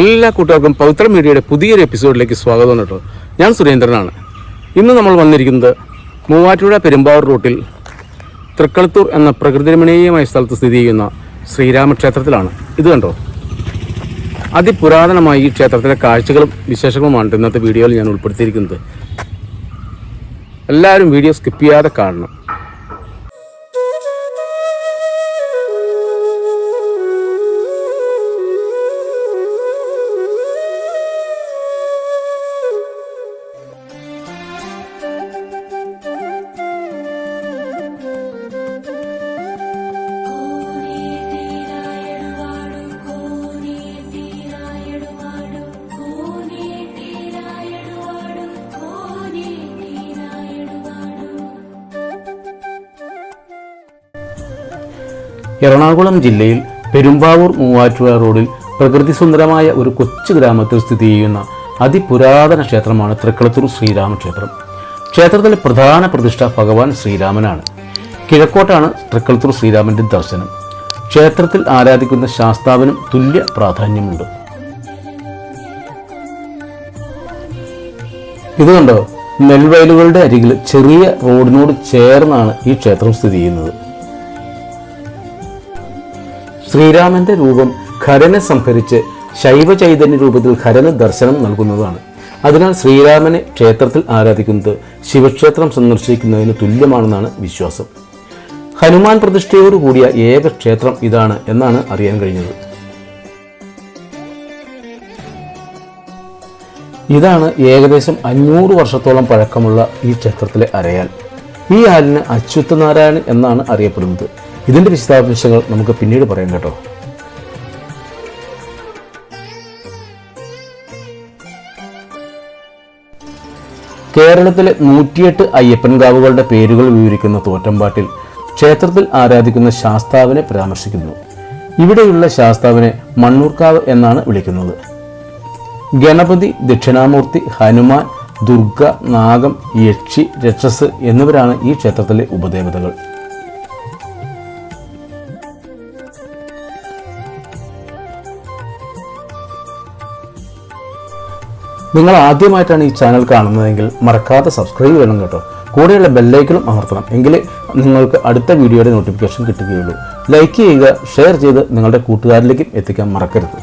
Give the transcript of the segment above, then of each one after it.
എല്ലാ കൂട്ടുകാർക്കും പവിത്ര മീഡിയയുടെ പുതിയൊരു എപ്പിസോഡിലേക്ക് സ്വാഗതം കേട്ടോ. ഞാൻ സുരേന്ദ്രനാണ്. ഇന്ന് നമ്മൾ വന്നിരിക്കുന്നത് മൂവാറ്റുപുഴ പെരുമ്പാവൂർ റൂട്ടിൽ തൃക്കളത്തൂർ എന്ന പ്രകൃതിരമണീയമായ സ്ഥലത്ത് സ്ഥിതി ചെയ്യുന്ന ശ്രീരാമക്ഷേത്രത്തിലാണ്. ഇത് കണ്ടോ? അതിപുരാതനമായി ഈ ക്ഷേത്രത്തിലെ കാഴ്ചകളും വിശേഷങ്ങളുമാണ് ഇന്നത്തെ വീഡിയോയിൽ ഞാൻ ഉൾപ്പെടുത്തിയിരിക്കുന്നത്. എല്ലാവരും വീഡിയോ സ്കിപ്പ് ചെയ്യാതെ കാണണം. എറണാകുളം ജില്ലയിൽ പെരുമ്പാവൂർ മൂവാറ്റുപുഴ റോഡിൽ പ്രകൃതി സുന്ദരമായ ഒരു കൊച്ചു ഗ്രാമത്തിൽ സ്ഥിതി ചെയ്യുന്ന അതിപുരാതന ക്ഷേത്രമാണ് തൃക്കളത്തൂർ ശ്രീരാമക്ഷേത്രം. ക്ഷേത്രത്തിലെ പ്രധാന പ്രതിഷ്ഠ ഭഗവാൻ ശ്രീരാമനാണ്. കിഴക്കോട്ടാണ് തൃക്കളത്തൂർ ശ്രീരാമന്റെ ദർശനം. ക്ഷേത്രത്തിൽ ആരാധിക്കുന്ന ശാസ്താവിനും തുല്യ പ്രാധാന്യമുണ്ട്. ഇത് കണ്ടോ? നെൽവയലുകളുടെ അരികിൽ ചെറിയ റോഡിനോട് ചേർന്നാണ് ഈ ക്ഷേത്രം സ്ഥിതി ചെയ്യുന്നത്. ശ്രീരാമന്റെ രൂപം ഖരനെ സംഭരിച്ച് ശൈവ ചൈതന്യ രൂപത്തിൽ ഖരന് ദർശനം നൽകുന്നതാണ്. അതിനാൽ ശ്രീരാമനെ ക്ഷേത്രത്തിൽ ആരാധിക്കുന്നത് ശിവക്ഷേത്രം സന്ദർശിക്കുന്നതിന് തുല്യമാണെന്നാണ് വിശ്വാസം. ഹനുമാൻ പ്രതിഷ്ഠയോടുകൂടിയ ഏക ക്ഷേത്രം ഇതാണ് എന്നാണ് അറിയാൻ കഴിഞ്ഞത്. ഇതാണ് ഏകദേശം അഞ്ഞൂറ് വർഷത്തോളം പഴക്കമുള്ള ഈ ക്ഷേത്രത്തിലെ അരയാൽ. ഈ ആലിന് അച്യുത്തനാരായണൻ എന്നാണ് അറിയപ്പെടുന്നത്. ഇതിന്റെ വിശദാംശങ്ങൾ നമുക്ക് പിന്നീട് പറയാം കേട്ടോ. കേരളത്തിലെ നൂറ്റിയെട്ട് അയ്യപ്പൻകാവുകളുടെ പേരുകൾ വിവരിക്കുന്ന തോറ്റമ്പാട്ടിൽ ക്ഷേത്രത്തിൽ ആരാധിക്കുന്ന ശാസ്താവിനെ പരാമർശിക്കുന്നു. ഇവിടെയുള്ള ശാസ്താവിനെ മണ്ണൂർക്കാവ് എന്നാണ് വിളിക്കുന്നത്. ഗണപതി ദക്ഷിണാമൂർത്തി ഹനുമാൻ ദുർഗ നാഗം യക്ഷി രക്ഷസ് എന്നിവരാണ് ഈ ക്ഷേത്രത്തിലെ ഉപദേവതകൾ. നിങ്ങൾ ആദ്യമായിട്ടാണ് ഈ ചാനൽ കാണുന്നതെങ്കിൽ മറക്കാതെ സബ്സ്ക്രൈബ് ചെയ്യണം കേട്ടോ. കൂടെയുള്ള ബെല്ലൈക്കണും അമർത്തണം. എങ്കിലേ നിങ്ങൾക്ക് അടുത്ത വീഡിയോയുടെ നോട്ടിഫിക്കേഷൻ കിട്ടുകയുള്ളൂ. ലൈക്ക് ചെയ്യുക ഷെയർ ചെയ്ത് നിങ്ങളുടെ കൂട്ടുകാരിലേക്കും എത്തിക്കാൻ മറക്കരുത്.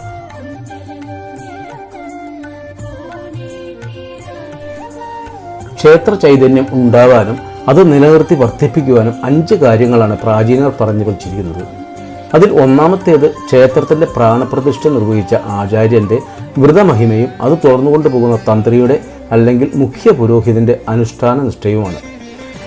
ക്ഷേത്ര ചൈതന്യം ഉണ്ടാവാനും അത് നിലനിർത്തി വർദ്ധിപ്പിക്കുവാനും അഞ്ച് കാര്യങ്ങളാണ് പ്രാചീനർ പറഞ്ഞു വച്ചിരിക്കുന്നത്. അതിൽ ഒന്നാമത്തേത് ക്ഷേത്രത്തിന്റെ പ്രാണപ്രതിഷ്ഠ നിർവഹിച്ച ആചാര്യന്റെ വ്രതമഹിമയും അത് തുറന്നുകൊണ്ടു പോകുന്ന തന്ത്രിയുടെ അല്ലെങ്കിൽ മുഖ്യ പുരോഹിതന്റെ അനുഷ്ഠാന നിഷ്ഠയുമാണ്.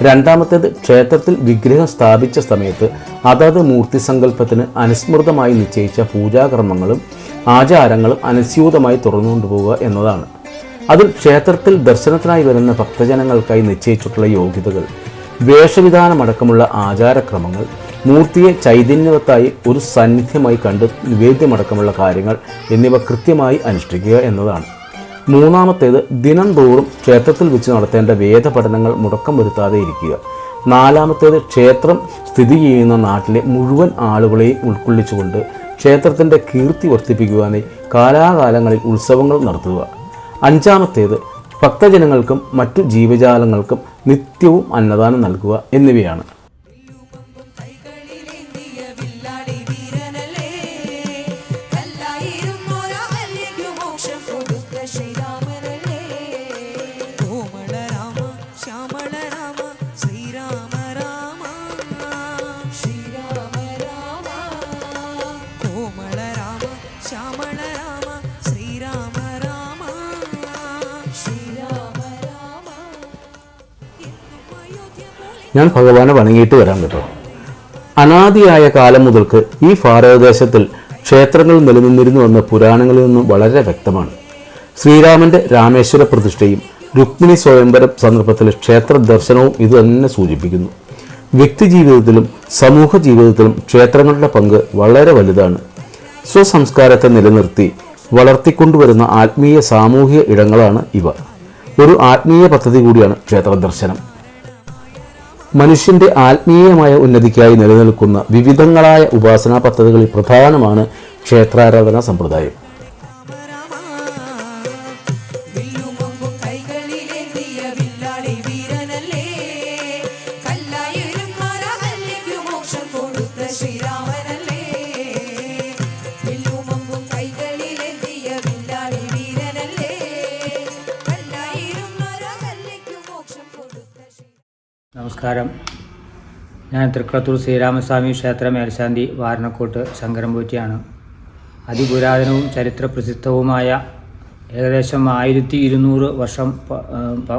രണ്ടാമത്തേത് ക്ഷേത്രത്തിൽ വിഗ്രഹം സ്ഥാപിച്ച സമയത്ത് അതത് മൂർത്തി സങ്കല്പത്തിന് അനുസ്മൃതമായി നിശ്ചയിച്ച പൂജാകർമ്മങ്ങളും ആചാരങ്ങളും അനുസ്യൂതമായി തുറന്നുകൊണ്ടുപോവുക എന്നതാണ്. അതിൽ ക്ഷേത്രത്തിൽ ദർശനത്തിനായി വരുന്ന ഭക്തജനങ്ങൾക്കായി നിശ്ചയിച്ചിട്ടുള്ള യോഗ്യതകൾ വേഷവിധാനമടക്കമുള്ള ആചാരക്രമങ്ങൾ മൂർത്തിയെ ചൈതന്യവത്തായി ഒരു സാന്നിധ്യമായി കണ്ട് നിവേദ്യമടക്കമുള്ള കാര്യങ്ങൾ എന്നിവ കൃത്യമായി അനുഷ്ഠിക്കുക എന്നതാണ്. മൂന്നാമത്തേത് ദിനം തോറും ക്ഷേത്രത്തിൽ വെച്ച് നടത്തേണ്ട വേദപഠനങ്ങൾ മുടക്കം വരുത്താതെ ഇരിക്കുക. നാലാമത്തേത് ക്ഷേത്രം സ്ഥിതി ചെയ്യുന്ന നാട്ടിലെ മുഴുവൻ ആളുകളെയും ഉൾക്കൊള്ളിച്ചുകൊണ്ട് ക്ഷേത്രത്തിന്റെ കീർത്തി വർദ്ധിപ്പിക്കുവാനായി കാലാകാലങ്ങളിൽ ഉത്സവങ്ങൾ നടത്തുക. അഞ്ചാമത്തേത് ഭക്തജനങ്ങൾക്കും മറ്റു ജീവജാലങ്ങൾക്കും നിത്യവും അന്നദാനം നൽകുക എന്നിവയാണ്. ഞാൻ ഭഗവാനെ വണങ്ങിയിട്ട് വരാം കേട്ടോ. അനാദിയായ കാലം മുതൽക്ക് ഈ ഭാരതദേശത്തിൽ ക്ഷേത്രങ്ങൾ നിലനിന്നിരുന്നു നിലനിന്നിരുന്നുവെന്ന് പുരാണങ്ങളിൽ നിന്നും വളരെ വ്യക്തമാണ്. ശ്രീരാമന്റെ രാമേശ്വര പ്രതിഷ്ഠയും രുക്മിണി സ്വയംവരം സന്ദർഭത്തിലെ ക്ഷേത്ര ദർശനവും ഇത് തന്നെ സൂചിപ്പിക്കുന്നു. വ്യക്തി ജീവിതത്തിലും സമൂഹ ജീവിതത്തിലും ക്ഷേത്രങ്ങളുടെ പങ്ക് വളരെ വലുതാണ്. സ്വസംസ്കാരത്തെ നിലനിർത്തി വളർത്തിക്കൊണ്ടുവരുന്ന ആത്മീയ സാമൂഹിക ഇടങ്ങളാണ് ഇവ. ഒരു ആത്മീയ പദ്ധതി കൂടിയാണ് ക്ഷേത്ര ദർശനം. മനുഷ്യന്റെ ആത്മീയമായ ഉന്നതിക്കായി നിലനിൽക്കുന്ന വിവിധങ്ങളായ ഉപാസനാ പദ്ധതികളിൽ പ്രധാനമാണ് ക്ഷേത്രാരാധന സമ്പ്രദായം. നമസ്കാരം. ഞാൻ തൃക്കളത്തൂർ ശ്രീരാമസ്വാമി ക്ഷേത്ര മേൽശാന്തി വാരണക്കോട്ട് ശങ്കരംപൂറ്റിയാണ് അതിപുരാതനവും ചരിത്ര പ്രസിദ്ധവുമായ ഏകദേശം ആയിരത്തി ഇരുന്നൂറ് വർഷം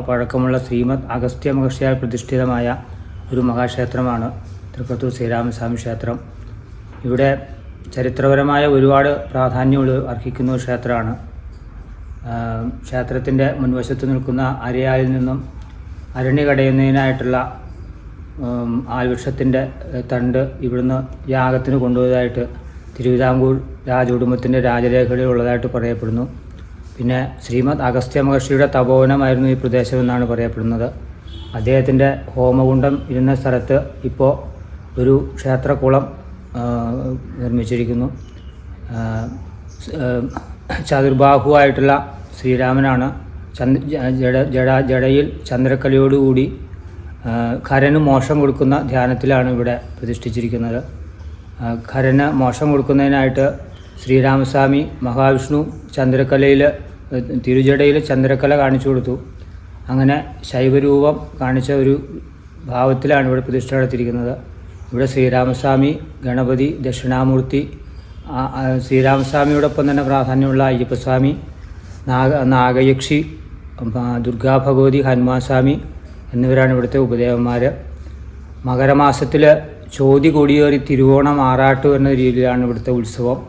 പഴക്കമുള്ള ശ്രീമദ് അഗസ്ത്യ മഹർഷിയാൽ പ്രതിഷ്ഠിതമായ ഒരു മഹാക്ഷേത്രമാണ് തൃക്കളത്തൂർ ശ്രീരാമസ്വാമി ക്ഷേത്രം. ഇവിടെ ചരിത്രപരമായ ഒരുപാട് പ്രാധാന്യമുള്ള അർഹിക്കുന്ന ക്ഷേത്രമാണ്. ക്ഷേത്രത്തിന്റെ മുൻവശത്ത് നിൽക്കുന്ന അരയാലിൽ നിന്നും അരണി കടയുന്നതിനായിട്ടുള്ള ആൽവൃക്ഷത്തിന്റെ തണ്ട് ഇവിടുന്ന് യാഗത്തിന് കൊണ്ടുപോയതായിട്ട് തിരുവിതാംകൂർ രാജകുടുംബത്തിന്റെ രാജരേഖകളിൽ ഉള്ളതായിട്ട് പറയപ്പെടുന്നു. പിന്നെ ശ്രീമദ് അഗസ്ത്യ മഹർഷിയുടെ തപോവനമായിരുന്നു ഈ പ്രദേശം എന്നാണ് പറയപ്പെടുന്നത്. അദ്ദേഹത്തിന്റെ ഹോമകുണ്ഡം ഇരുന്ന സ്ഥലത്ത് ഇപ്പോൾ ഒരു ക്ഷേത്രക്കുളം നിർമ്മിച്ചിരിക്കുന്നു. ചതുർബാഹുവായിട്ടുള്ള ശ്രീരാമനാണ് ചന്ദ്ര ജട ജഡ ജടയിൽ ചന്ദ്രക്കലയോടുകൂടി ഖരന് മോഷം കൊടുക്കുന്ന ധ്യാനത്തിലാണ് ഇവിടെ പ്രതിഷ്ഠിച്ചിരിക്കുന്നത്. ഖരന് മോഷം കൊടുക്കുന്നതിനായിട്ട് ശ്രീരാമസ്വാമി മഹാവിഷ്ണു ചന്ദ്രക്കലയിൽ തിരുജടയിൽ ചന്ദ്രക്കല കാണിച്ചു കൊടുത്തു. അങ്ങനെ ശൈവരൂപം കാണിച്ച ഒരു ഭാവത്തിലാണ് ഇവിടെ പ്രതിഷ്ഠ നടത്തിയിരിക്കുന്നത്. ഇവിടെ ശ്രീരാമസ്വാമി ഗണപതി ദക്ഷിണാമൂർത്തി ശ്രീരാമസ്വാമിയോടൊപ്പം തന്നെ പ്രാധാന്യമുള്ള അയ്യപ്പസ്വാമി നാഗ നാഗയക്ഷി ദുർഗാഭഗവതി ഹനുമാൻ സ്വാമി എന്നിവരാണ് ഇവിടുത്തെ ഉപദേവന്മാർ മകരമാസത്തിൽ ചോതി കൊടിയേറി തിരുവോണം ആറാട്ട് എന്ന രീതിയിലാണ് ഇവിടുത്തെ ഉത്സവം.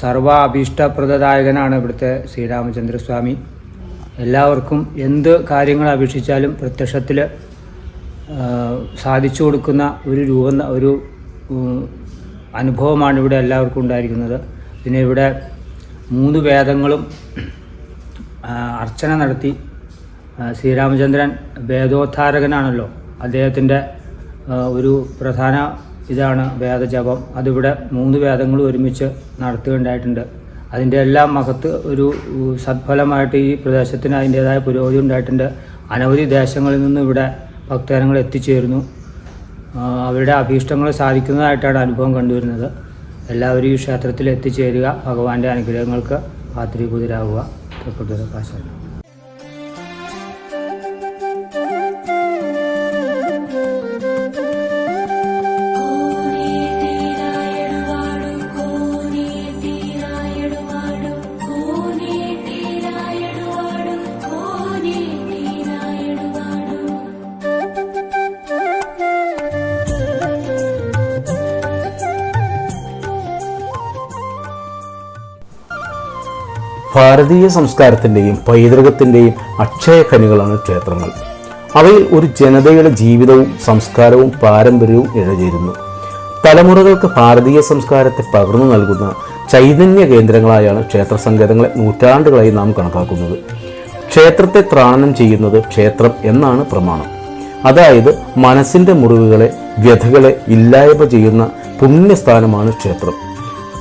സർവ അഭീഷ്ടപ്രദദായകനാണ് ഇവിടുത്തെ ശ്രീരാമചന്ദ്രസ്വാമി. എല്ലാവർക്കും എന്ത് കാര്യങ്ങൾ അപേക്ഷിച്ചാലും പ്രത്യക്ഷത്തിൽ സാധിച്ചു കൊടുക്കുന്ന ഒരു രൂപം ഒരു അനുഭവമാണ് ഇവിടെ എല്ലാവർക്കും ഉണ്ടായിരിക്കുന്നത്. പിന്നെ ഇവിടെ മൂന്ന് വേദങ്ങളും അർച്ചന നടത്തി. ശ്രീരാമചന്ദ്രൻ വേദോദ്ധാരകനാണല്ലോ. അദ്ദേഹത്തിന്റെ ഒരു പ്രധാന ഇതാണ് വേദജപം. അതിവിടെ മൂന്ന് വേദങ്ങളും ഒരുമിച്ച് നടത്തുകയുണ്ടായിട്ടുണ്ട്. അതിന്റെ എല്ലാം മകത്ത് ഒരു സത്ഫലമായിട്ട് ഈ പ്രദേശത്തിന് അതിന്റേതായ പുരോഗതി ഉണ്ടായിട്ടുണ്ട്. അനവധി ദേശങ്ങളിൽ നിന്ന് ഇവിടെ ഭക്തജനങ്ങൾ എത്തിച്ചേരുന്നു. അവരുടെ അഭീഷ്ടങ്ങൾ സാധിക്കുന്നതായിട്ടാണ് അനുഭവം കണ്ടുവരുന്നത്. എല്ലാവരും ഈ ക്ഷേത്രത്തിൽ എത്തിച്ചേരുക. ഭഗവാന്റെ അനുഗ്രഹങ്ങൾക്ക് പാത്രീഭൂതരാകുക തൃപ്പൂർക്കാശാണ് ഭാരതീയ സംസ്കാരത്തിന്റെയും പൈതൃകത്തിന്റെയും അക്ഷയഖനികളാണ് ക്ഷേത്രങ്ങൾ. അവയിൽ ഒരു ജനതയുടെ ജീവിതവും സംസ്കാരവും പാരമ്പര്യവും ഇഴചേരുന്നു. തലമുറകൾക്ക് ഭാരതീയ സംസ്കാരത്തെ പകർന്നു നൽകുന്ന ചൈതന്യ കേന്ദ്രങ്ങളായാണ് ക്ഷേത്ര സങ്കേതങ്ങളെ നൂറ്റാണ്ടുകളായി നാം കണക്കാക്കുന്നത്. ക്ഷേത്രത്തെ ത്രാണനം ചെയ്യുന്നത് ക്ഷേത്രം എന്നാണ് പ്രമാണം. അതായത് മനസ്സിന്റെ മുറിവുകളെ വ്യഥകളെ ഇല്ലായ്മ ചെയ്യുന്ന പുണ്യസ്ഥാനമാണ് ക്ഷേത്രം.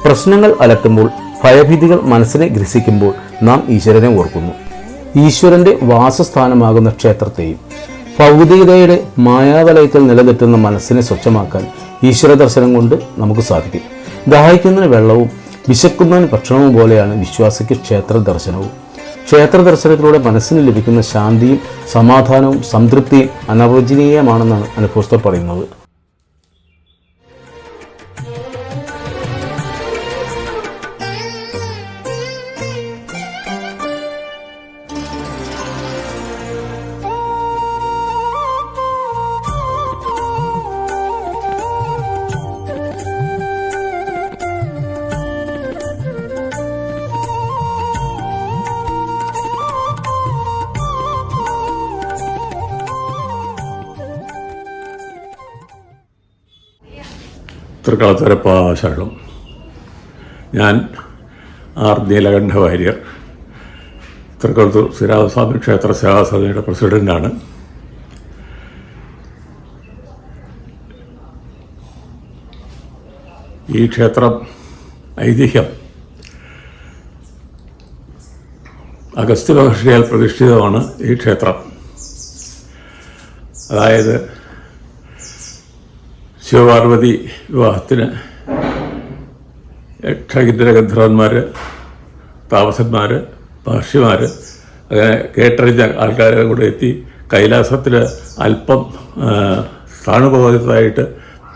പ്രശ്നങ്ങൾ അലട്ടുമ്പോൾ ഭയഭീതികൾ മനസ്സിനെ ഗ്രസിക്കുമ്പോൾ നാം ഈശ്വരനെ ഓർക്കുന്നു. ഈശ്വരന്റെ വാസസ്ഥാനമാകുന്ന ക്ഷേത്രത്തെയും ഭൗതികതയുടെ മായാവലയത്തിൽ നിലനിൽക്കുന്ന മനസ്സിനെ സ്വച്ഛമാക്കാൻ ഈശ്വര ദർശനം കൊണ്ട് നമുക്ക് സാധിക്കും. ദാഹിക്കുന്നതിന് വെള്ളവും വിശക്കുന്നതിന് ഭക്ഷണവും പോലെയാണ് വിശ്വാസിക്ക് ക്ഷേത്ര ദർശനവും. ക്ഷേത്ര ദർശനത്തിലൂടെ മനസ്സിന് ലഭിക്കുന്ന ശാന്തിയും സമാധാനവും സംതൃപ്തിയും അനവചനീയമാണെന്നാണ് അനുഭവസ്ഥർ പറയുന്നത്. തൃക്കളത്തുരപ്പ ശരണം ഞാൻ ആർ നീലകണ്ഠ വാര്യർ. തൃക്കൊളത്തൂർ ശ്രീരാമസ്വാമി ക്ഷേത്ര സേവാസമിതിയുടെ പ്രസിഡന്റാണ് ഈ ക്ഷേത്രം ഐതിഹ്യം അഗസ്ത്യ മഹർഷിയാൽ പ്രതിഷ്ഠിതമാണ് ഈ ക്ഷേത്രം. അതായത് ശിവപാർവതി വിവാഹത്തിന് യക്ഷകിന്നര ഗന്ധർവന്മാർ താമസന്മാർ മഹർഷിമാർ അങ്ങനെ കേട്ടറിഞ്ഞ ആൾക്കാരെ കൂടെ എത്തി കൈലാസത്തിൽ അല്പം ആ, സ്ഥാണുപോകത്തായിട്ട്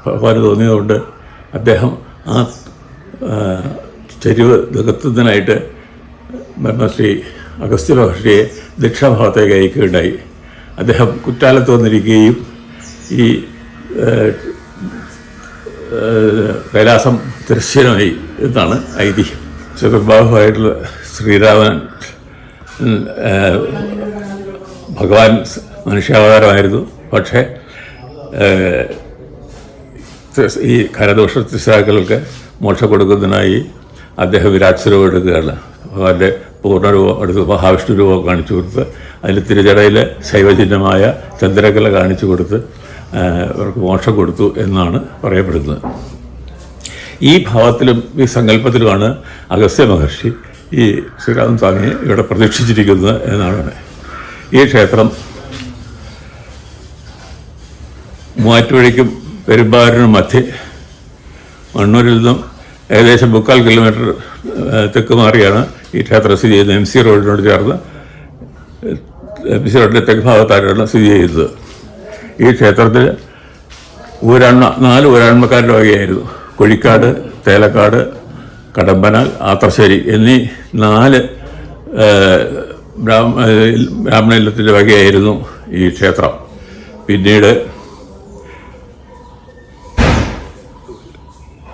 ഭഗവാന് തോന്നിയതുകൊണ്ട് അദ്ദേഹം ആ ചെരുവ് നികത്തുന്നതിനായിട്ട് ബ്രഹ്മശ്രീ അഗസ്ത്യ മഹർഷിയെ ദക്ഷിണഭാഗത്തേക്ക് അയക്കുകയുണ്ടായി. അദ്ദേഹം കുറ്റാലത്ത് വന്നിരിക്കുകയും ഈ കൈലാസം തിരശ്ചീനമായി എന്നാണ് ഐതിഹ്യം. ചതുർഭാഗമായിട്ടുള്ള ശ്രീരാമൻ ഭഗവാൻ മനുഷ്യാവതാരമായിരുന്നു. പക്ഷേ ഈ കരദോഷ തിസാക്കൾക്ക് മോക്ഷം കൊടുക്കുന്നതിനായി അദ്ദേഹം വിരാട് എടുക്കുകയാണ്. ഭഗവാന്റെ പൂർണരൂപം എടുത്ത് മഹാവിഷ്ണു രൂപം കാണിച്ചു കൊടുത്ത് അതിൽ തിരുചടയിലെ ശൈവചിഹ്നമായ ചന്ദ്രകല കാണിച്ചു കൊടുത്ത് ആ, അവർക്ക് മോക്ഷം കൊടുത്തു എന്നാണ് പറയപ്പെടുന്നത്. ഈ ഭാവത്തിലും ഈ സങ്കല്പത്തിലുമാണ് അഗസ്ത്യ മഹർഷി ഈ ശ്രീരാമൻ സ്വാമിയെ ഇവിടെ പ്രതീക്ഷിച്ചിരിക്കുന്നത് എന്നാണ് ഈ ക്ഷേത്രം മൂവാറ്റുപുഴയ്ക്കും പെരുമ്പാവൂരിനും മധ്യേ മണ്ണൂരിൽ നിന്നും ഏകദേശം മുക്കാൽ കിലോമീറ്റർ തെക്ക് മാറിയാണ് ഈ ക്ഷേത്രം സ്ഥിതി ചെയ്യുന്നത്. എം സി റോഡിനോട് ചേർന്ന് എം സി റോഡിന്റെ തെക്ക് ഭാഗത്തായിട്ടാണ് സ്ഥിതി ചെയ്യുന്നത്. ഈ ക്ഷേത്രത്തിൽ ഊരാണ്മ നാല് ഊരാൺമക്കാരുടെ വകയായിരുന്നു. കൊഴിക്കാട് തേലക്കാട് കടമ്പനാൽ ആത്രശ്ശേരി എന്നീ നാല് ബ്രാഹ്മണ ബ്രാഹ്മണയില്ലത്തിന്റെ വകയായിരുന്നു ഈ ക്ഷേത്രം. പിന്നീട്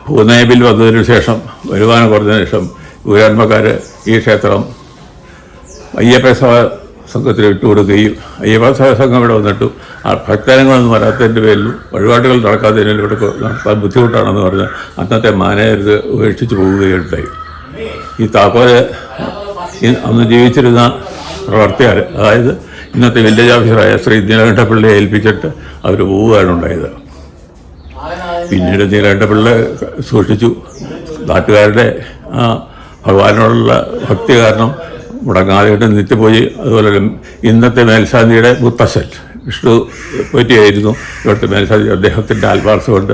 ഭൂനയബിൽ വന്നതിന് ശേഷം വരുമാനം കുറഞ്ഞതിനു ശേഷം ഊരാൻമക്കാർ ഈ ക്ഷേത്രം അയ്യപ്പ വിട്ടുകൊടുക്കുകയും അയ്യപ്പ സഭ സംഘം ഇവിടെ വന്നിട്ടു. ആ ഭക്തരങ്ങളൊന്നും വരാത്തതിന്റെ പേരിലും വഴിപാടുകൾ നടക്കാത്തതിനും ഇവിടെ നടത്താൻ ബുദ്ധിമുട്ടാണെന്ന് പറഞ്ഞ് അന്നത്തെ മാനേജർ ഉപേക്ഷിച്ച് പോവുകയുണ്ടായി. ഈ താക്കോൽ അന്ന് ജീവിച്ചിരുന്ന പ്രവർത്തകർ അതായത് ഇന്നത്തെ വില്ലേജ് ഓഫീസറായ ശ്രീ നീലകണ്ഠപിള്ളയെ ഏൽപ്പിച്ചിട്ട് അവർ പോവുകയാണ് ഉണ്ടായത്. പിന്നീട് നീലകണ്ഠപിള്ള സൂക്ഷിച്ചു. നാട്ടുകാരുടെ ഭഗവാനോടുള്ള ഭക്തി കാരണം മുടങ്ങാതെയായിട്ട് നിത്യപോയി. അതുപോലെ ഇന്നത്തെ മേൽശാന്തിയുടെ മുത്തശ്ശൻ വിഷ്ണു പറ്റിയായിരുന്നു ഇവിടുത്തെ മേൽശാന്തി. അദ്ദേഹത്തിന്റെ ആത്മാർത്ഥം കൊണ്ട്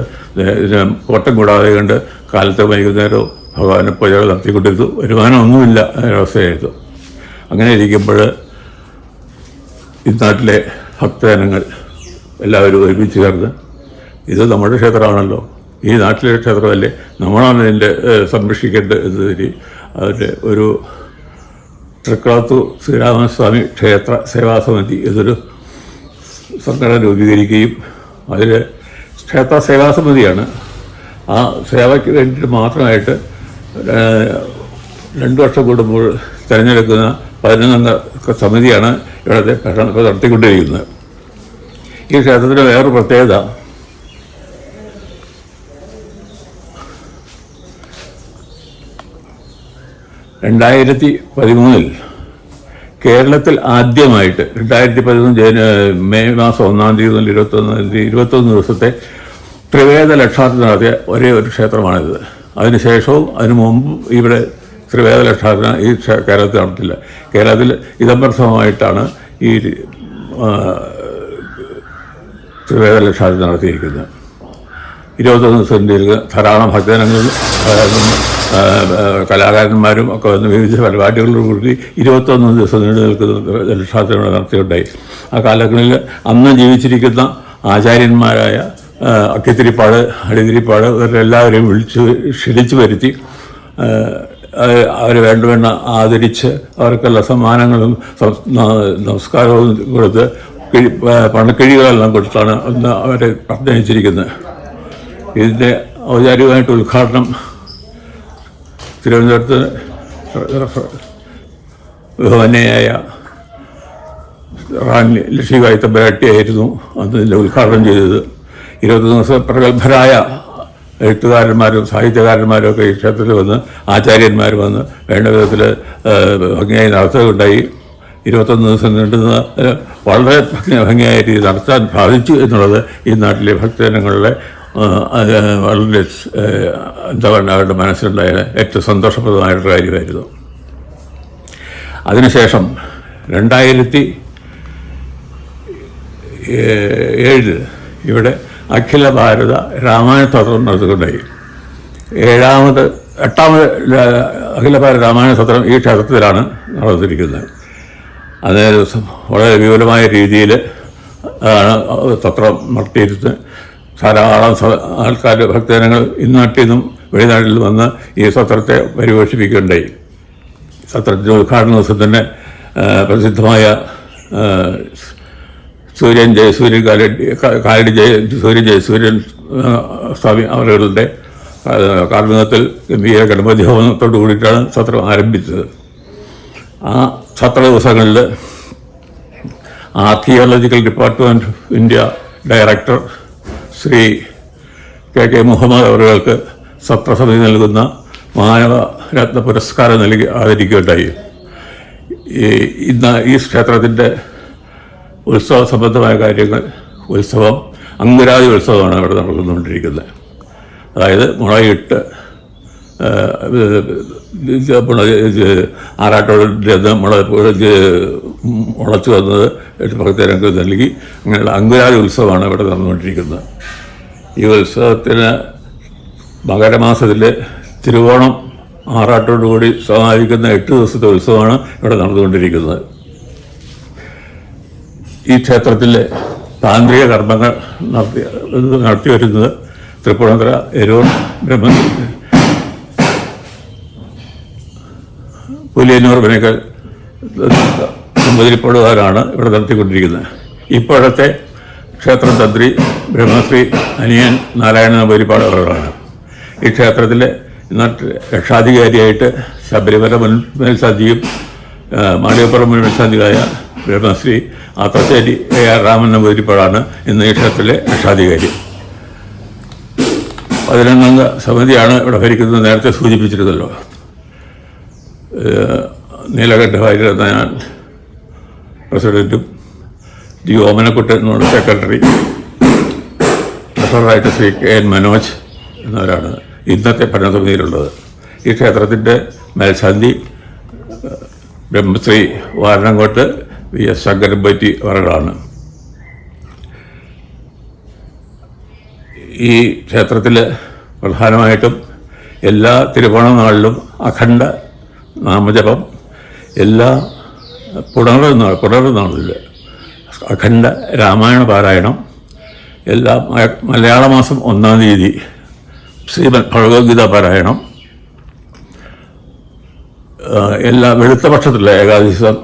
കോട്ടം കൂടാതെ കണ്ട് കാലത്തെ വൈകുന്നേരവും ഭഗവാനെ പൂജകൾ നടത്തിക്കൊണ്ടിരുന്നു. വരുമാനമൊന്നുമില്ല അവസ്ഥയായിരുന്നു. അങ്ങനെ ഇരിക്കുമ്പോൾ ഈ നാട്ടിലെ ഭക്തജനങ്ങൾ എല്ലാവരും ഒരുമിച്ച് ചേർന്ന് ഇത് നമ്മുടെ ക്ഷേത്രമാണല്ലോ. ഈ നാട്ടിലെ ക്ഷേത്രമല്ലേ? നമ്മളാണ് ഇതിന്റെ സംരക്ഷിക്കേണ്ടത് എന്ന് അതിന്റെ ഒരു തൃക്കളത്തു ശ്രീരാമസ്വാമി ക്ഷേത്ര സേവാസമിതി എന്നൊരു സംഘടന രൂപീകരിക്കുകയും അതിൽ ക്ഷേത്ര സേവാസമിതിയാണ്. ആ സേവയ്ക്ക് വേണ്ടിയിട്ട് മാത്രമായിട്ട് രണ്ട് വർഷം കൂടുമ്പോൾ തിരഞ്ഞെടുക്കുന്ന പതിനൊന്നംഗ സമിതിയാണ് ഇവിടുത്തെ നടത്തിക്കൊണ്ടിരിക്കുന്നത്. ഈ ക്ഷേത്രത്തിന്റെ വേറൊരു പ്രത്യേകത രണ്ടായിരത്തി പതിമൂന്നിൽ കേരളത്തിൽ ആദ്യമായിട്ട് രണ്ടായിരത്തി പതിമൂന്ന് ജന മെയ് മാസം ഒന്നാം തീയതി മുതൽ ഇരുപത്തൊന്ന് ഇരുപത്തൊന്ന് ദിവസത്തെ ത്രിവേദ ലക്ഷാർത്ഥി നടത്തിയ ഒരേ ഒരു ക്ഷേത്രമാണിത്. അതിനുശേഷവും അതിനു മുമ്പും ഇവിടെ ത്രിവേദ ലക്ഷാർത്ഥന ഈ കേരളത്തിൽ നടത്തില്ല. കേരളത്തിൽ ഇതംബർസമായിട്ടാണ് ഈ ത്രിവേദ ലക്ഷാർത്ഥന നടത്തിയിരിക്കുന്നത്. ഇരുപത്തൊന്ന് ദിവസം ധാരാളം ഭക്തജനങ്ങളും ആ, ആ, ആ, കലാകാരന്മാരും ഒക്കെ വന്ന് വിവിധ പരിപാടികളോടുകൂടി ഇരുപത്തൊന്ന് ദിവസം നീണ്ടു നിൽക്കുന്ന ജലക്ഷാസ്ത്രം നടത്തിയുണ്ടായി ആ കാലങ്ങളിൽ അന്ന് ജീവിച്ചിരിക്കുന്ന ആചാര്യന്മാരായ അക്കിത്തിരിപ്പാട് അടിതിരിപ്പാട് ഇവരെല്ലാവരെയും വിളിച്ച് ക്ഷണിച്ചു വരുത്തി അവർ വേണ്ട വേണ്ട ആദരിച്ച് അവർക്കുള്ള സമ്മാനങ്ങളും നമസ്കാരവും കൊടുത്ത് കിഴി പണക്കിഴികളെല്ലാം കൊടുത്താണ് അവരെ പറഞ്ഞയച്ചിരിക്കുന്നത് ഇതിന്റെ ഔപചാരികമായിട്ട് ഉദ്ഘാടനം തിരുവനന്തപുരത്ത് ബഹുമാന്യയായ റാണി ലക്ഷ്മി തമ്പരാട്ടിയായിരുന്നു അന്ന് ഇതിന്റെ ഉദ്ഘാടനം ചെയ്തത്. ഇരുപത്തി ദിവസം പ്രഗത്ഭരായ എഴുത്തുകാരന്മാരും സാഹിത്യകാരന്മാരും ഒക്കെ ഈ ക്ഷേത്രത്തിൽ വന്ന് ആചാര്യന്മാർ വന്ന് വേണ്ട വിധത്തിൽ ഭംഗിയായി നടത്തുകയുണ്ടായി. ഇരുപത്തൊന്ന് ദിവസം നീണ്ടുന്ന വളരെ ഭംഗി- ഭംഗിയായ രീതി നടത്താൻ സാധിച്ചു എന്നുള്ളത് ഈ നാട്ടിലെ ഭക്തജനങ്ങളുടെ അത് വളരെ എന്താ പറയുക അവരുടെ മനസ്സിലുണ്ടായ ഏറ്റവും സന്തോഷപ്രദമായിട്ടൊരു കാര്യമായിരുന്നു. അതിനുശേഷം രണ്ടായിരത്തി ഏഴിൽ ഇവിടെ അഖില ഭാരത രാമായണ സത്രം നടത്തിക്കൊണ്ടായി. ഏഴാമത് എട്ടാമത് അഖില ഭാരത രാമായണ സത്രം ഈ ക്ഷേത്രത്തിലാണ് നടന്നിരിക്കുന്നത് അതേ ദിവസം വളരെ വിപുലമായ രീതിയിൽ ആണ് സത്രം നടത്തിയിരുന്നത്. ധാരാളം ആൾക്കാർ ഭക്തജനങ്ങൾ ഇന്നാട്ടിൽ നിന്നും വെളിനാട്ടിൽ വന്ന് ഈ സത്രത്തെ പരിപോഷിപ്പിക്കുകയുണ്ടായി. സത്രത്തിന്റെ ഉദ്ഘാടന ദിവസം തന്നെ ആ, പ്രസിദ്ധമായ സൂര്യൻ ജയസൂര്യൻ കാലടി കാലടി ജയ സൂര്യൻ ജയസൂര്യൻ സ്വാമി അവരുടെ കാർമികത്തിൽ ഗംഭീര ഗണപതി ഹോമത്തോടു കൂടിയിട്ടാണ് സത്രം ആരംഭിച്ചത്. ആ സത്ര ദിവസങ്ങളിൽ archaeological department of India director Shri K K Muhammad അവറുകൾക്ക് സത്രസമിതി നൽകുന്ന മാനവ രത്ന പുരസ്കാരം നൽകി ആദരിക്കുകയുണ്ടായി. ഈ ഇന്ന് ഈ ക്ഷേത്രത്തിന്റെ ഉത്സവ സംബന്ധമായ കാര്യങ്ങൾ ഉത്സവം അങ്കുരാതി ഉത്സവമാണ് ഇവിടെ നടന്നുകൊണ്ടിരിക്കുന്നത്. അതായത് മുളയിട്ട് ആറാട്ടോടെ മുള മുളച്ചു വന്നത് ഭക്തജനങ്ങൾക്ക് നൽകി അങ്ങനെയുള്ള അങ്കുരാജ ഉത്സവമാണ് ഇവിടെ നടന്നുകൊണ്ടിരിക്കുന്നത്. ഈ ഉത്സവത്തിന് മകരമാസത്തിലെ തിരുവോണം ആറാട്ടോടുകൂടി സമാപിക്കുന്ന എട്ട് ദിവസത്തെ ഉത്സവമാണ് ഇവിടെ നടന്നുകൊണ്ടിരിക്കുന്നത് ഈ ക്ഷേത്രത്തിലെ താന്ത്രിക കർമ്മങ്ങൾ നടത്തി നടത്തി വരുന്നത് തൃപ്പൂണിത്തുറ എരൂർ ബ്രഹ്മ പുലിയന്നൂർ ബനക്കൽ മുതിരിപ്പടുകാരാണ് ഇവിടെ നടത്തിക്കൊണ്ടിരിക്കുന്നത്. ഇപ്പോഴത്തെ ക്ഷേത്രം തന്ത്രി ബ്രഹ്മശ്രീ അനിയൻ നാരായണ നമ്പൂരിപ്പാട് അവരാണ് ഈ ക്ഷേത്രത്തിലെ രക്ഷാധികാരിയായിട്ട് ശബരിമല മുൻ മേൽശാന്തിയും മാളികപ്പുറം മുൻ മേൽശാന്തിയായ ബ്രഹ്മശ്രീ ആത്തശ്ശേരി എ ആർ രാമൻ നമ്പൂതിരിപ്പാടാണ് ഇന്ന് ഈ ക്ഷേത്രത്തിലെ രക്ഷാധികാരി. പതിനൊന്നംഗ സമിതിയാണ് ഇവിടെ ഭരിക്കുന്നത് നേരത്തെ സൂചിപ്പിച്ചിരുന്നല്ലോ. ഞാൻ പ്രസിഡന്റും ജി ഓമനക്കുട്ടൻ എന്നുള്ള സെക്രട്ടറി ട്രഷററായിട്ട് ശ്രീ കെ എൻ മനോജ് എന്നവരാണ് ഇന്നത്തെ ഭരണസമിതിയിലുള്ളത്. ഈ ക്ഷേത്രത്തിന്റെ മേൽശാന്തി ബ്രഹ്മശ്രീ വാരണങ്കോട്ട് വി എസ് ശങ്കരമ്പറ്റി അവരുകളാണ്. ഈ ക്ഷേത്രത്തിൽ പ്രധാനമായിട്ടും എല്ലാ തിരുവോണ നാളിലും അഖണ്ഡ നാമജപം എല്ലാ പുണർ നാൾ പുണർ അഖണ്ഡ രാമായണ പാരായണം എല്ലാ മലയാള മാസം ഒന്നാം തീയതി ശ്രീമദ് ഭഗവത്ഗീത പാരായണം. എല്ലാ വെളുത്ത പക്ഷത്തിലുള്ള ഏകാദശം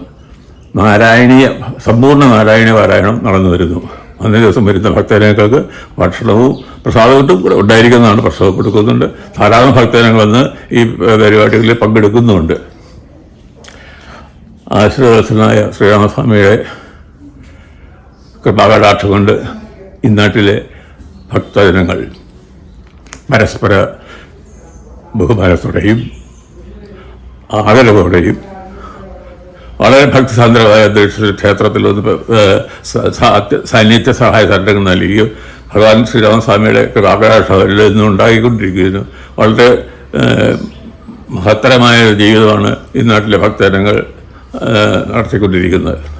നാരായണീയ സമ്പൂർണ നാരായണീയ പാരായണം നടന്നു വരുന്നു. അന്നേ ദിവസം വരുന്ന ഭക്തജനങ്ങൾക്ക് ഭക്ഷണവും പ്രസാദവും കൂടെ ഉണ്ടായിരിക്കുന്നതാണ് പ്രസാദം കൊടുക്കുന്നുണ്ട്. ധാരാളം ഭക്തജനങ്ങൾ വന്ന് ഈ പരിപാടികളിൽ പങ്കെടുക്കുന്നുമുണ്ട്. ആശ്രിതവത്സനായ ശ്രീരാമസ്വാമിയുടെ കൃപാകടാക്ഷം കൊണ്ട് ഇന്നാട്ടിലെ ഭക്തജനങ്ങൾ പരസ്പര ബഹുമാനത്തോടെയും ആദരവോടെയും വളരെ ഭക്തിസാന്ദ്രമായ അന്തരീക്ഷത്തിൽ ക്ഷേത്രത്തിൽ സ- സാന്നിധ്യ സഹായ സഹകരണങ്ങൾ നൽകുകയും ഭഗവാൻ ശ്രീരാമസ്വാമിയുടെ കൃപാകടാക്ഷം അവരിൽ നിന്നും ഉണ്ടായിക്കൊണ്ടിരിക്കുന്നു. വളരെ മഹത്തരമായ ജീവിതമാണ് ഈ നാട്ടിലെ ഭക്തജനങ്ങൾ നടത്തിക്കൊണ്ടിരിക്കുന്നത്.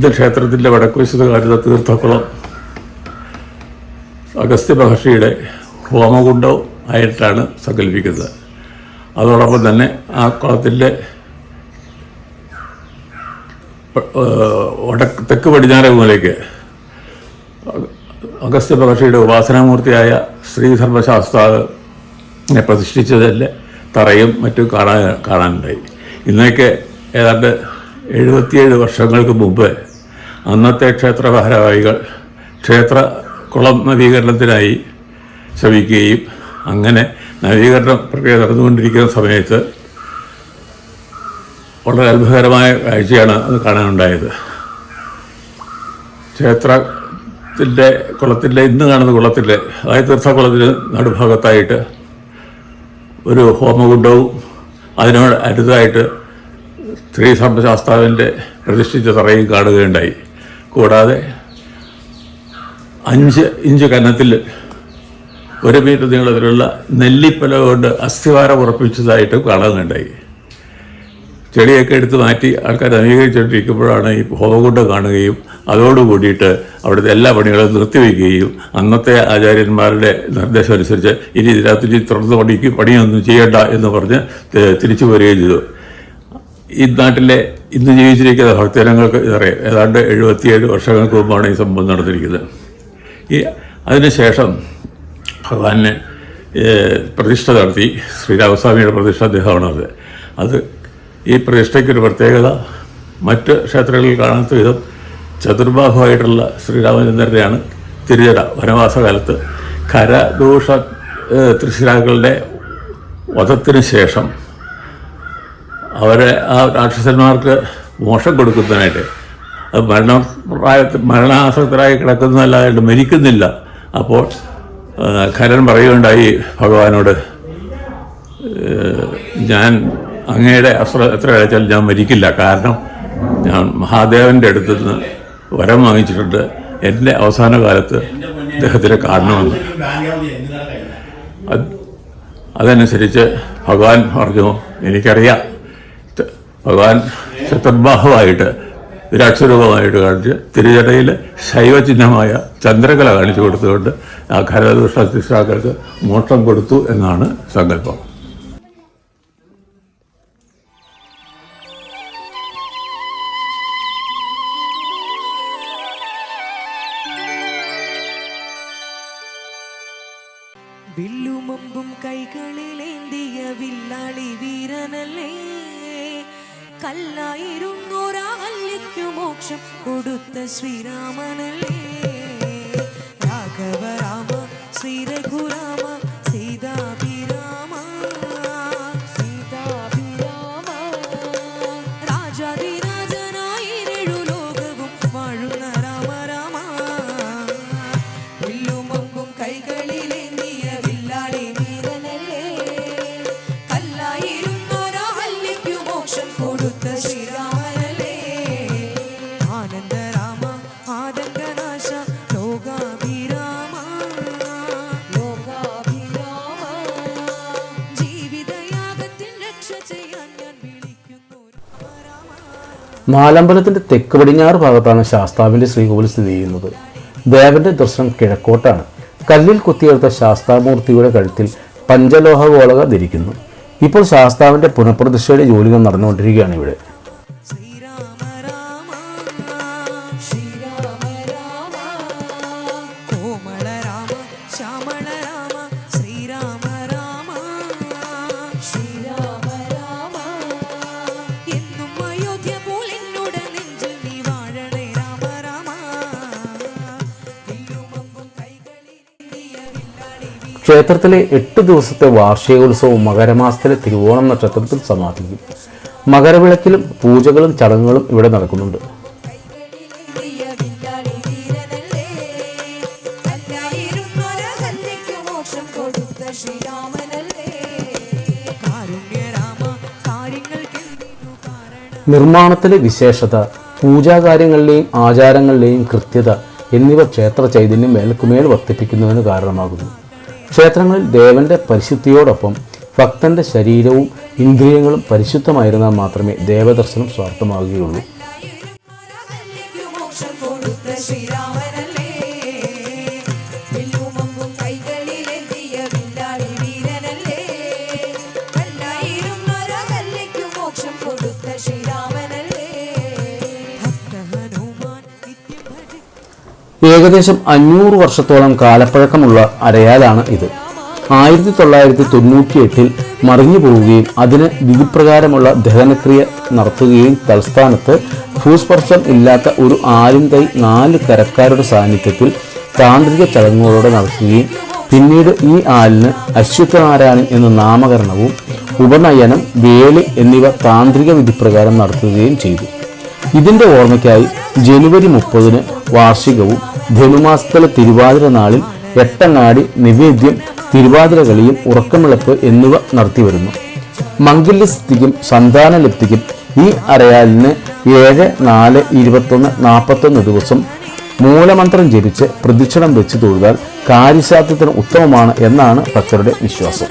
ഇത് ക്ഷേത്രത്തിന്റെ വടക്കുവശത്ത് കാരുന്ന തീർത്ഥക്കുളം അഗസ്ത്യ മഹർഷിയുടെ ഹോമകുണ്ടം ആയിട്ടാണ് സങ്കല്പിക്കുന്നത്. അതോടൊപ്പം തന്നെ ആ കുളത്തിന്റെ വടക്ക് തെക്ക് പടിഞ്ഞാറ് മൂലയ്ക്ക് അഗസ്ത്യ മഹർഷിയുടെ ഉപാസനാമൂർത്തിയായ ശ്രീധർമ്മശാസ്താവിനെ പ്രതിഷ്ഠിച്ചതിന്റെ തറയും മറ്റും കാണാൻ കാണാനുണ്ടായി. ഇന്നൊക്കെ ഏതാണ്ട് എഴുപത്തിയേഴ് വർഷങ്ങൾക്ക് മുമ്പ് അന്നത്തെ ക്ഷേത്ര ഭാരവാഹികൾ ക്ഷേത്ര കുളം നവീകരണത്തിനായി ശ്രമിക്കുകയും അങ്ങനെ നവീകരണ പ്രക്രിയ നടന്നുകൊണ്ടിരിക്കുന്ന സമയത്ത് വളരെ അത്ഭുതകരമായ കാഴ്ചയാണ് അത് കാണാനുണ്ടായത്. ക്ഷേത്രത്തിന്റെ കുളത്തിന്റെ ഇന്ന് കാണുന്ന കുളത്തിന്റെ അതായത് തീർത്ഥക്കുളത്തിന് നടുഭാഗത്തായിട്ട് ഒരു ഹോമകുണ്ടവും അതിനോട് അടുത്തായിട്ട് സ്ത്രീ സമ്പശാസ്താവിന്റെ പ്രതിഷ്ഠിച്ച തറയും കാണുകയുണ്ടായി. കൂടാതെ അഞ്ച് ഇഞ്ച് കനത്തിൽ ഒരു മീറ്റർ നീളത്തിലുള്ള നെല്ലിപ്പല കൊണ്ട് അസ്ഥിവാരം ഉറപ്പിച്ചതായിട്ടും കാണുന്നുണ്ടായി. ചെടിയൊക്കെ എടുത്ത് മാറ്റി ആൾക്കാർ നവീകരിച്ചുകൊണ്ടിരിക്കുമ്പോഴാണ് ഈ ഹോമകുണ്ടം കാണുകയും അതോട് അതോടുകൂടിയിട്ട് അവിടുത്തെ എല്ലാ പണികളും നിർത്തിവെക്കുകയും അന്നത്തെ ആചാര്യന്മാരുടെ നിർദ്ദേശം അനുസരിച്ച് ഇനി ഇതിനകത്ത് തുറന്നു പണിക്ക് പണിയൊന്നും ചെയ്യണ്ട എന്ന് പറഞ്ഞ് തിരിച്ചു പോരുകയും ചെയ്തു. ഈ നാട്ടിലെ ഇന്ന് ജീവിച്ചിരിക്കുന്ന ഭക്തജനങ്ങൾക്ക് ഇതറിയാം. ഏതാണ്ട് എഴുപത്തിയേഴ് വർഷങ്ങൾക്ക് മുമ്പാണ് ഈ സംഭവം നടന്നിരിക്കുന്നത്. ഈ അതിനുശേഷം ഭഗവാനെ പ്രതിഷ്ഠ നടത്തി. ശ്രീരാമസ്വാമിയുടെ പ്രതിഷ്ഠ അദ്ദേഹമാണ് അത് അത് ഈ പ്രതിഷ്ഠയ്ക്കൊരു പ്രത്യേകത മറ്റ് ക്ഷേത്രങ്ങളിൽ കാണാത്ത വിധം ചതുർബാഹുവായിട്ടുള്ള ശ്രീരാമചന്ദ്രനെയാണ് തിരുചട. വനവാസകാലത്ത് കരദൂഷ തൃശ്ശിരാക്കളുടെ വധത്തിന് ശേഷം അവരെ ആ രാക്ഷസന്മാർക്ക് മോഷം കൊടുക്കുന്നതിനായിട്ട് അത് മരണ പ്രായത്തിൽ മരണാസക്തരായി കിടക്കുന്നതല്ലാതെ മരിക്കുന്നില്ല. അപ്പോൾ കരൻ പറയുകയുണ്ടായി ഭഗവാനോട് ഞാൻ അങ്ങയുടെ അസ്ത്ര എത്ര കഴിച്ചാൽ ഞാൻ മരിക്കില്ല. കാരണം ഞാൻ മഹാദേവന്റെ അടുത്ത് നിന്ന് വരം വാങ്ങിച്ചിട്ടുണ്ട്. എന്റെ അവസാന കാലത്ത് അദ്ദേഹത്തിനെ കാണണമെന്ന് അത് അതനുസരിച്ച് ഭഗവാൻ പറഞ്ഞു എനിക്കറിയാം. ഭഗവാൻ ശത്രുബാഹുവായിട്ട് വിരാക്ഷരൂപമായിട്ട് കാണിച്ച് തിരുചടയിൽ ശൈവചിഹ്നമായ ചന്ദ്രകല കാണിച്ചു കൊടുത്തുകൊണ്ട് ആ ഖരദുഷ്ട ശിഷ്ടാക്കൾക്ക് മോക്ഷം കൊടുത്തു എന്നാണ് സങ്കല്പം. കൊടുത്ത ശ്രീരാമനല്ലേ? രാമ നാലമ്പലത്തിന്റെ തെക്ക് പടിഞ്ഞാറ് ഭാഗത്താണ് ശാസ്താവിന്റെ ശ്രീകോവിൽ സ്ഥിതി ചെയ്യുന്നത്. ദേവന്റെ ദർശനം കിഴക്കോട്ടാണ്. കല്ലിൽ കുത്തിയെടുത്ത ശാസ്താമൂർത്തിയുടെ കഴുത്തിൽ പഞ്ചലോഹ ഗോളക ധരിക്കുന്നു. ഇപ്പോൾ ശാസ്താവിന്റെ പുനഃപ്രതിഷ്ഠയുടെ ജോലികൾ നടന്നുകൊണ്ടിരിക്കുകയാണ് ഇവിടെ. ക്ഷേത്രത്തിലെ എട്ട് ദിവസത്തെ വാർഷികോത്സവം മകരമാസത്തിലെ തിരുവോണം നക്ഷത്രത്തിൽ സമാപിക്കും. മകരവിളക്കിലും പൂജകളും ചടങ്ങുകളും ഇവിടെ നടക്കുന്നുണ്ട്. നിർമ്മാണത്തിലെ വിശേഷത പൂജാകാര്യങ്ങളിലെയും ആചാരങ്ങളിലെയും കൃത്യത എന്നിവ ക്ഷേത്ര ചൈതന്യം മേൽക്കുമേൽ വർദ്ധിപ്പിക്കുന്നതിന് കാരണമാകുന്നു. ക്ഷേത്രങ്ങളിൽ ദേവന്റെ പരിശുദ്ധിയോടൊപ്പം ഭക്തന്റെ ശരീരവും ഇന്ദ്രിയങ്ങളും പരിശുദ്ധമായിരുന്നാൽ മാത്രമേ ദേവദർശനം സ്വാർത്ഥമാകുകയുള്ളൂ. കല്ലിക്കു ഏകദേശം അഞ്ഞൂറ് വർഷത്തോളം കാലപ്പഴക്കമുള്ള അരയാലാണ് ഇത്. ആയിരത്തി തൊള്ളായിരത്തി തൊണ്ണൂറ്റി എട്ടിൽ മറിഞ്ഞു പോവുകയും അതിന് വിധിപ്രകാരമുള്ള ദഹനക്രിയ നടത്തുകയും തൽസ്ഥാനത്ത് ഭൂസ്പർശം ഇല്ലാത്ത ഒരു ആലിൻ തൈ നാല് കരക്കാരുടെ സാന്നിധ്യത്തിൽ താന്ത്രിക ചടങ്ങുകളോടെ നടത്തുകയും പിന്നീട് ഈ ആലിന് അശ്വത്ഥനാരായണൻ എന്ന നാമകരണവും ഉപനയനം വേലി എന്നിവ താന്ത്രിക വിധിപ്രകാരം നടത്തുകയും ചെയ്തു. ഇതിന്റെ ഓർമ്മയ്ക്കായി ജനുവരി മുപ്പതിന് വാർഷികവും ധനുമാസത്തിലെ തിരുവാതിര നാളിൽ എട്ടങ്ങാടി നിവേദ്യം തിരുവാതിര കളിയും ഉറക്കമിളപ്പ് എന്നിവ നടത്തിവരുന്നു മംഗല്യസ്ഥിതിക്കും സന്താനലബ്ധിക്കും ഈ അരയാലിന് ഏഴ് നാല് ഇരുപത്തൊന്ന് നാൽപ്പത്തൊന്ന് ദിവസം മൂലമന്ത്രം ജപിച്ച് പ്രദക്ഷിണം വെച്ച് തൊഴുതാൽ കാര്യസാധ്യത്തിന് ഉത്തമമാണ് എന്നാണ് ഭക്തരുടെ വിശ്വാസം.